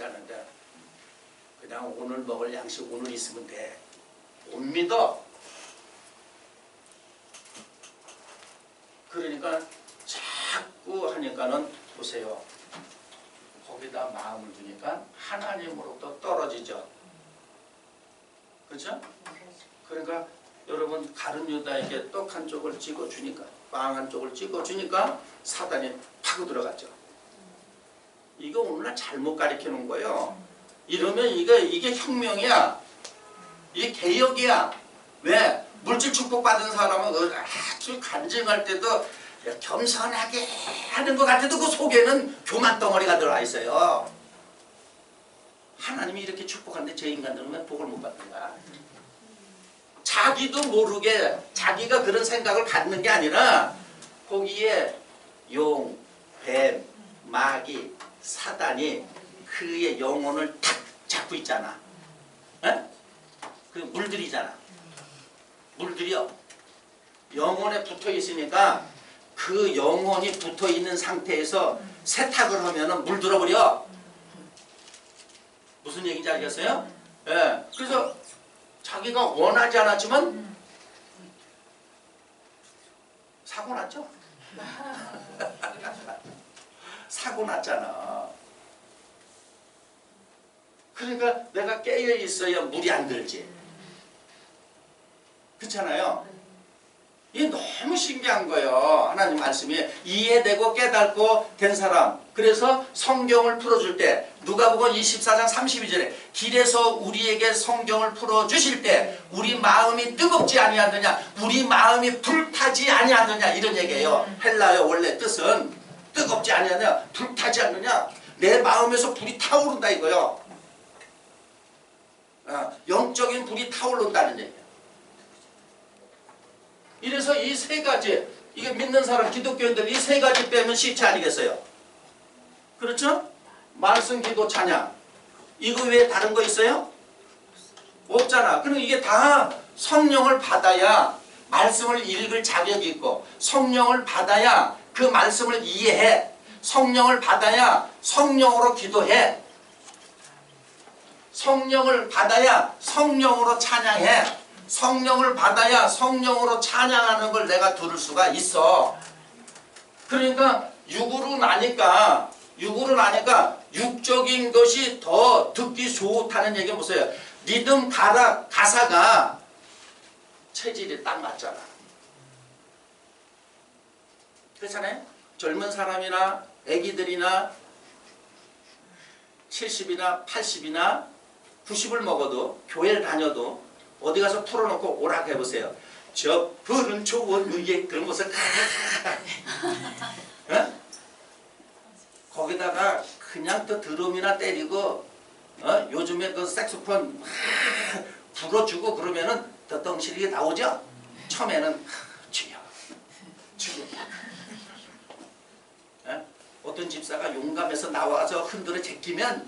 같지 않은데 그냥 오늘 먹을 양식 오늘 있으면 돼. 못 믿어. 그러니까 자꾸 하니까는 보세요. 거기다 마음을 두니까 하나님으로부터 떨어지죠. 그렇죠? 그러니까 여러분 가른 유다에게 떡 한 쪽을 찍어주니까 빵 한 쪽을 찍어주니까 사단이 파고 들어갔죠. 이거 오늘날 잘못 가르쳐 놓은 거예요. 이러면 이게 이게 혁명이야. 이게 개혁이야. 왜? 물질 축복 받은 사람은 그 아주 간증할 때도 겸손하게 하는 것 같아도 그 속에는 교만 덩어리가 들어와 있어요. 하나님이 이렇게 축복하는데 제 인간들은 왜 복을 못 받는가? 자기도 모르게 자기가 그런 생각을 갖는 게 아니라 거기에 용, 뱀, 마귀, 사단이 그의 영혼을 탁 잡고 있잖아. 에? 그 물들이잖아. 물들여. 영혼에 붙어 있으니까 그 영혼이 붙어 있는 상태에서 세탁을 하면은 물들어 버려. 무슨 얘기인지 알겠어요? 예. 그래서 자기가 원하지 않았지만 사고 났죠. 사고 났잖아. 그러니까 내가 깨어 있어야 물이 안 들지. 그렇잖아요. 이게 너무 신기한 거예요. 하나님 말씀이 이해되고 깨닫고 된 사람. 그래서 성경을 풀어줄 때 누가복음 24장 32절에 길에서 우리에게 성경을 풀어주실 때 우리 마음이 뜨겁지 아니하느냐 우리 마음이 불타지 아니하느냐 이런 얘기예요. 헬라의 원래 뜻은 뜨겁지 아니하느냐 불타지 않느냐 내 마음에서 불이 타오른다 이거요. 어, 영적인 불이 타오른다는 얘기예요. 이래서 이 세 가지 이게 믿는 사람 기독교인들 이 세 가지 빼면 시체 아니겠어요? 그렇죠? 말씀, 기도, 찬양 이거 외에 다른 거 있어요? 없잖아. 그럼 이게 다 성령을 받아야 말씀을 읽을 자격이 있고 성령을 받아야 그 말씀을 이해해. 성령을 받아야 성령으로 기도해. 성령을 받아야 성령으로 찬양해. 성령을 받아야 성령으로 찬양하는 걸 내가 들을 수가 있어. 그러니까 육으로 나니까 육으로 나니까 육적인 것이 더 듣기 좋다는 얘기 보세요. 리듬 가라 가사가 체질이 딱 맞잖아. 그렇잖아요. 젊은 사람이나 애기들이나 70이나 80이나 90을 먹어도 교회를 다녀도 어디 가서 풀어놓고 오라고 해보세요. 저 푸른 초원 위에 그러면서 어? 거기다가 그냥 또 드럼이나 때리고 어? 요즘에 그 색소폰 불어주고 그러면은 더 덩실이 나오죠? 처음에는 주여 주여 어? 어떤 집사가 용감해서 나와서 흔들어 제끼면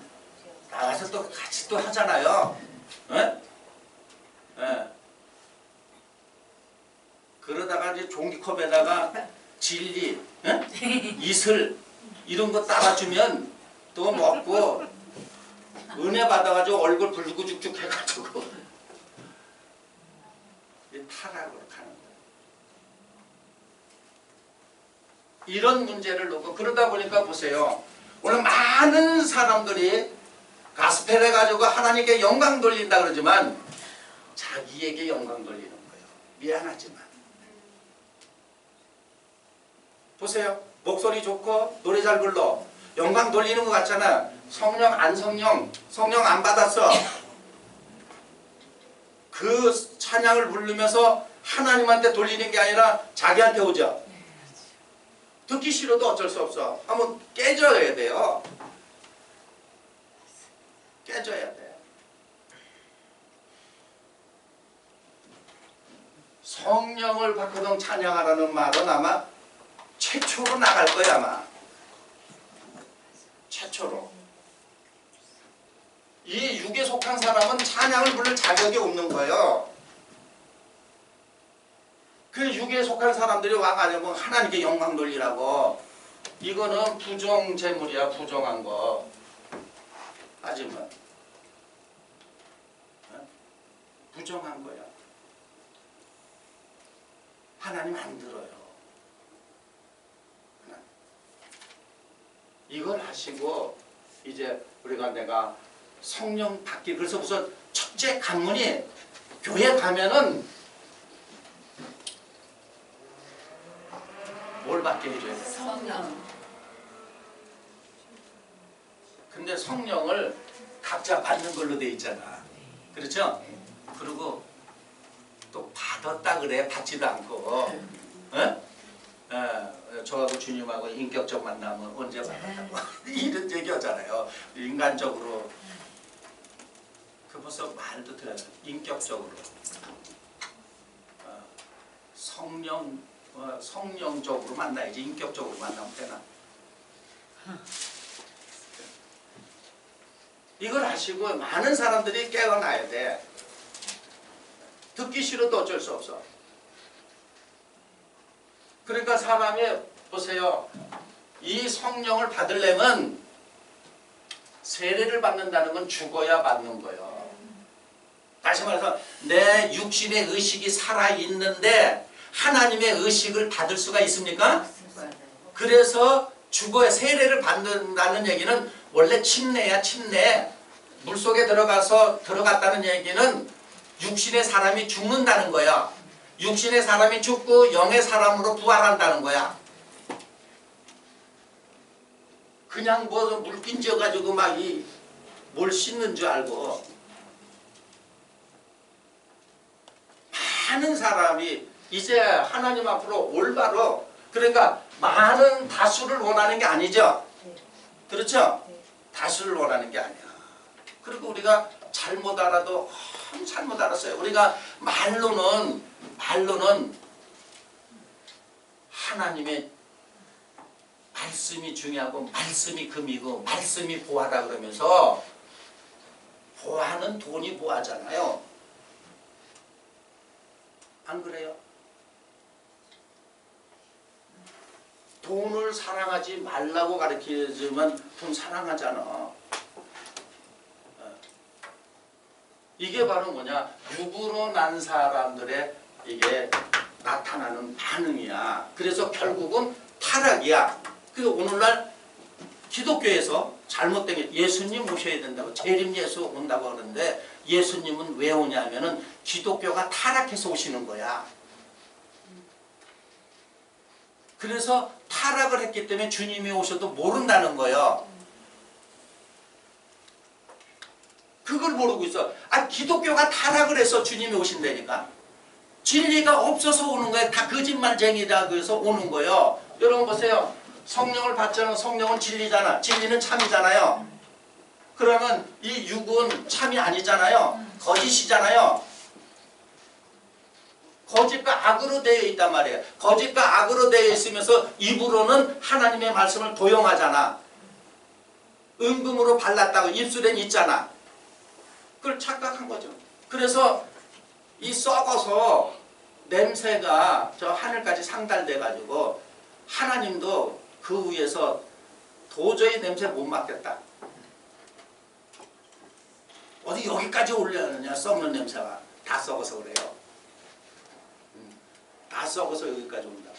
나가서 또 같이 또 하잖아요. 어? 예. 그러다가 이제 종이컵에다가 진리, 예? 이슬 이런 거 따라주면 또 먹고 은혜 받아가지고 얼굴 붉고 죽죽 해가지고 이 타락으로 가는 거예요. 이런 문제를 놓고 그러다 보니까 보세요. 오늘 많은 사람들이 가스펠 해가지고 하나님께 영광 돌린다 그러지만 자기에게 영광 돌리는 거예요. 미안하지만. 보세요. 목소리 좋고 노래 잘 불러. 영광 돌리는 것 같잖아. 성령 안 성령, 성령 안 받았어. 그 찬양을 부르면서 하나님한테 돌리는 게 아니라 자기한테 오죠. 듣기 싫어도 어쩔 수 없어. 한번 깨져야 돼요. 깨져야 돼. 성령을 받거든 찬양하라는 말은 아마 최초로 나갈 거야 아마 최초로 이 육에 속한 사람은 찬양을 부를 자격이 없는 거예요 그 육에 속한 사람들이 와가지고 뭐 하나님께 영광 돌리라고. 이거는 부정 재물이야 부정한 거. 하지만 어? 부정한 거야. 하나님 안 들어요. 이걸 하시고 이제 우리가 내가 성령 받기 그래서 우선 첫째 강문이 교회 가면은 뭘 받게 해줘야 돼? 성령. 근데 성령을 각자 받는 걸로 돼 있잖아. 그렇죠? 그리고 또 받았다 그래 받지도 않고 어? 어, 저하고 주님하고 인격적 만남은 언제 만나고 이런 얘기 하잖아요. 인간적으로 그 벌써 말도 들어요. 인격적으로 어, 성령 어, 성령적으로 만나야지 인격적으로 만나면 되나? 이걸 하시고 많은 사람들이 깨어나야 돼. 듣기 싫어도 어쩔 수 없어. 그러니까 사람이 보세요. 이 성령을 받으려면 세례를 받는다는 건 죽어야 받는 거예요. 다시 말해서 내 육신의 의식이 살아 있는데 하나님의 의식을 받을 수가 있습니까? 그래서 죽어야 세례를 받는다는 얘기는 원래 침례야 침례. 물속에 들어가서 들어갔다는 얘기는 육신의 사람이 죽는다는 거야. 육신의 사람이 죽고 영의 사람으로 부활한다는 거야. 그냥 뭐 물긴 지어가지고 막 이 뭘 씻는 줄 알고 많은 사람이 이제 하나님 앞으로 올바로 그러니까 많은 다수를 원하는 게 아니죠. 그렇죠? 다수를 원하는 게 아니야. 그리고 우리가 잘못 알아도 참 잘못 알았어요. 우리가 말로는 말로는 하나님의 말씀이 중요하고 말씀이 금이고 말씀이 보화다 그러면서 보화는 돈이 보화잖아요. 안 그래요? 돈을 사랑하지 말라고 가르쳐주면 돈 사랑하잖아. 어. 이게 바로 뭐냐? 육으로 난 사람들의 이게 나타나는 반응이야. 그래서 결국은 타락이야. 그 오늘날 기독교에서 잘못된 게 예수님 오셔야 된다고 재림 예수 온다고 하는데 예수님은 왜 오냐면은 기독교가 타락해서 오시는 거야. 그래서 타락을 했기 때문에 주님이 오셔도 모른다는 거예요. 그걸 모르고 있어. 아 기독교가 타락을 해서 주님이 오신다니까. 진리가 없어서 오는 거예요. 다 거짓말쟁이다 그래서 오는 거예요. 여러분 보세요. 성령을 받잖아. 성령은 진리잖아. 진리는 참이잖아요. 그러면 이 육은 참이 아니잖아요. 거짓이잖아요. 거짓과 악으로 되어 있단 말이에요. 거짓과 악으로 되어 있으면서 입으로는 하나님의 말씀을 도용하잖아. 은금으로 발랐다고 입술엔 있잖아. 그걸 착각한 거죠. 그래서 이 썩어서 냄새가 저 하늘까지 상달돼 가지고 하나님도 그 위에서 도저히 냄새 못 맡겠다. 어디 여기까지 올려느냐 썩는 냄새가 다 썩어서 그래요. 음, 다 썩어서 여기까지 온다.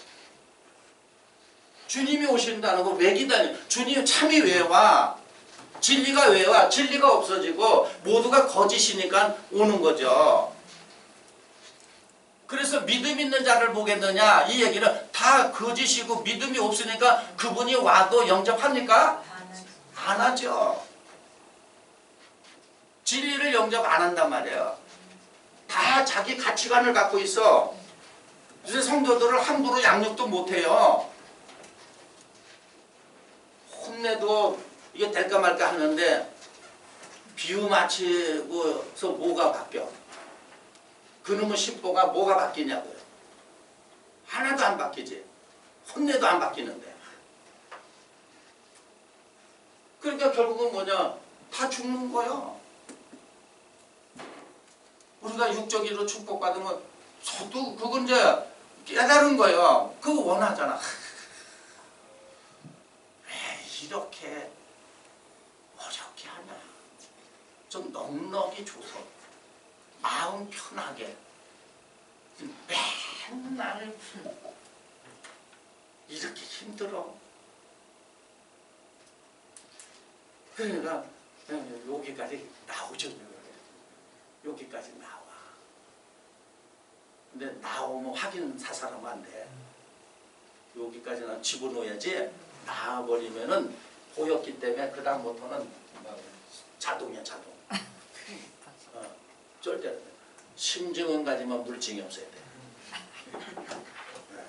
주님이 오신다는 거왜 기다려? 주님 참이 왜 와? 진리가 왜 와? 진리가 없어지고 모두가 거짓이니까 오는 거죠. 그래서 믿음 있는 자를 보겠느냐? 이 얘기는 다 거짓이고 믿음이 없으니까 그분이 와도 영접합니까? 안 하죠. 진리를 영접 안 한단 말이에요. 다 자기 가치관을 갖고 있어. 요새 성도들을 함부로 양육도 못해요. 혼내도 이게 될까 말까 하는데 비유 맞히고서 뭐가 바뀌어? 그놈의 심보가 뭐가 바뀌냐고요. 하나도 안 바뀌지. 혼내도 안 바뀌는데. 그러니까 결국은 뭐냐? 다 죽는 거예요. 우리가 육적으로 축복받으면 저도 그건 이제 깨달은 거예요. 그거 원하잖아. 왜 이렇게 어렵게 하냐. 좀 넉넉히 줘서 마음 편하게 맨날 이렇게 힘들어. 그러니까 여기까지 나오죠. 여기까지 나와. 근데 나오면 확인 사살하면 안 돼. 여기까지는 집어넣어야지 나와버리면은 보였기 때문에 그 다음부터는 자동이야 자동. 어, 절대 심증은 가지만 물증이 없어야 돼. 네.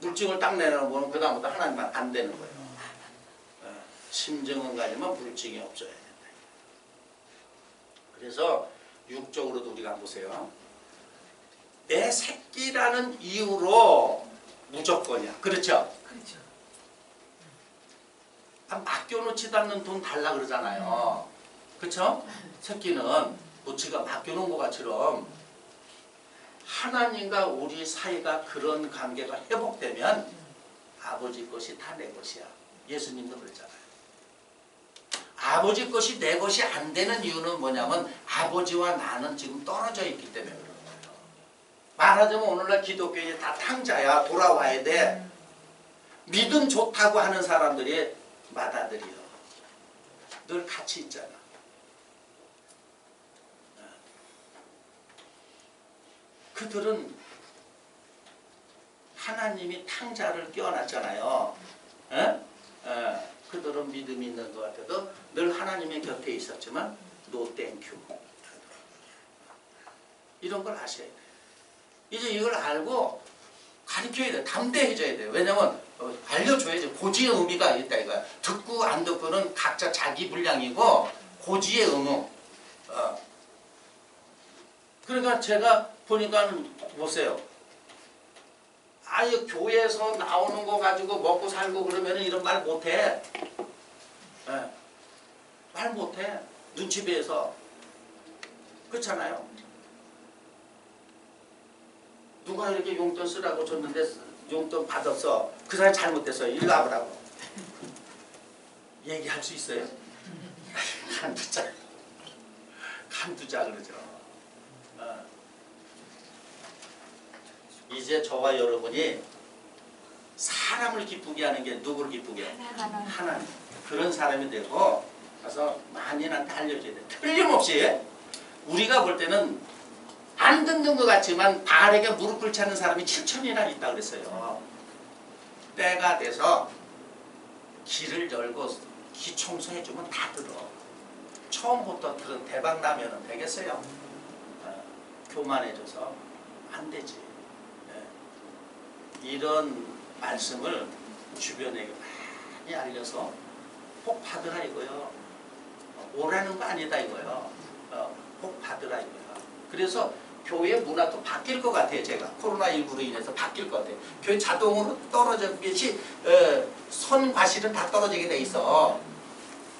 물증을 딱 내놓으면 그 다음부터 하나님만 안 되는 거예요. 어, 심증은 가지만 물증이 없어야 된다. 그래서 육적으로도 우리가 보세요. 내 새끼라는 이유로 무조건이야. 그렇죠? 그렇죠. 아, 맡겨놓지도 않는 돈 달라 그러잖아요. 그렇죠? 새끼는 뭐 지가 맡겨놓은 것처럼 하나님과 우리 사이가 그런 관계가 회복되면 아버지 것이 다 내 것이야. 예수님도 그랬잖아요. 아버지 것이 내 것이 안 되는 이유는 뭐냐면 아버지와 나는 지금 떨어져 있기 때문에 거예요. 말하자면 오늘날 기독교인이 다 탕자야. 돌아와야 돼. 믿음 좋다고 하는 사람들이 맏아들이요. 늘 같이 있잖아. 어. 그들은 하나님이 탕자를 끼워놨잖아요. 에? 에, 그들은 믿음이 있는 것 같아도 늘 하나님의 곁에 있었지만 노 땡큐. 이런 걸 아셔야 돼요. 이제 이걸 알고 가르쳐야 돼. 담대해져야 돼요. 왜냐면 어, 알려줘야지. 고지의 의미가 있다 이거야. 듣고 안 듣고는 각자 자기 분량이고 고지의 의무. 어. 그러니까 제가 보니까 보세요. 아예 교회에서 나오는 거 가지고 먹고 살고 그러면 이런 말 못해. 예. 말 못해. 눈치 배에서. 그렇잖아요. 누가 이렇게 용돈 쓰라고 줬는데 용돈 받았어. 그 사람이 잘못됐어. 일로 와보라고. 얘기할 수 있어요? 간두자. 간두자 그러죠. 어. 이제 저와 여러분이 사람을 기쁘게 하는 게 누구를 기쁘게 해? 하나님. 하나님. 그런 사람이 되고 가서 만인한테 알려줘야 돼. 틀림없이 우리가 볼 때는 안 듣는 것 같지만 바알에게 무릎 꿇지 않는 사람이 7천이나 있다 그랬어요. 때가 돼서 길을 열고 기 청소해주면 다 들어. 처음부터 그 대박 나면 되겠어요? 어, 교만해져서 안 되지. 예. 이런 말씀을 주변에 많이 알려서 복 받으라 이거요. 어, 오라는 거 아니다 이거요. 어, 복 받으라 이거요. 그래서 교회 문화도 바뀔 것 같아요. 제가 코로나19로 인해서 바뀔 것 같아요. 교회 자동으로 떨어졌듯이 어, 선과실은 다 떨어지게 돼 있어.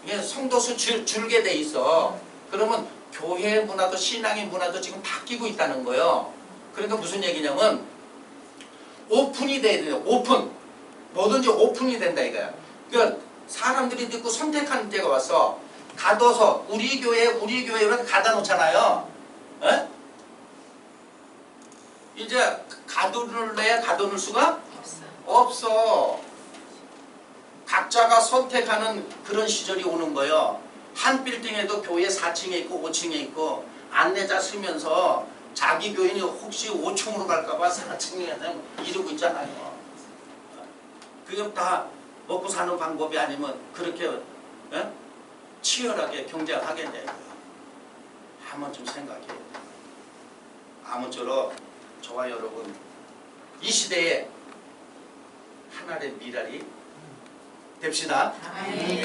이게 성도수 줄, 줄게 돼 있어. 그러면 교회 문화도 신앙의 문화도 지금 바뀌고 있다는 거예요. 그러니까 무슨 얘기냐면 오픈이 돼야 돼요. 오픈. 뭐든지 오픈이 된다 이거야. 그러니까 사람들이 듣고 선택하는 때가 왔어. 가둬서 우리 교회 우리 교회 이렇게 가다 놓잖아요. 에? 이제 가둬놓을래야 가둬놓을 수가. 없어. 각자가 선택하는 그런 시절이 오는 거예요. 한 빌딩에도 교회 4층에 있고 5층에 있고 안내자 쓰면서 자기 교인이 혹시 5층으로 갈까봐 4층에 그냥 이러고 있잖아요. 그게 다 먹고 사는 방법이 아니면 그렇게 예? 치열하게 경쟁하겠냐고요. 한번 좀 생각해요. 아무쪼록 저와 여러분 이 시대에 하나의 미랄이 됩시다. 아멘.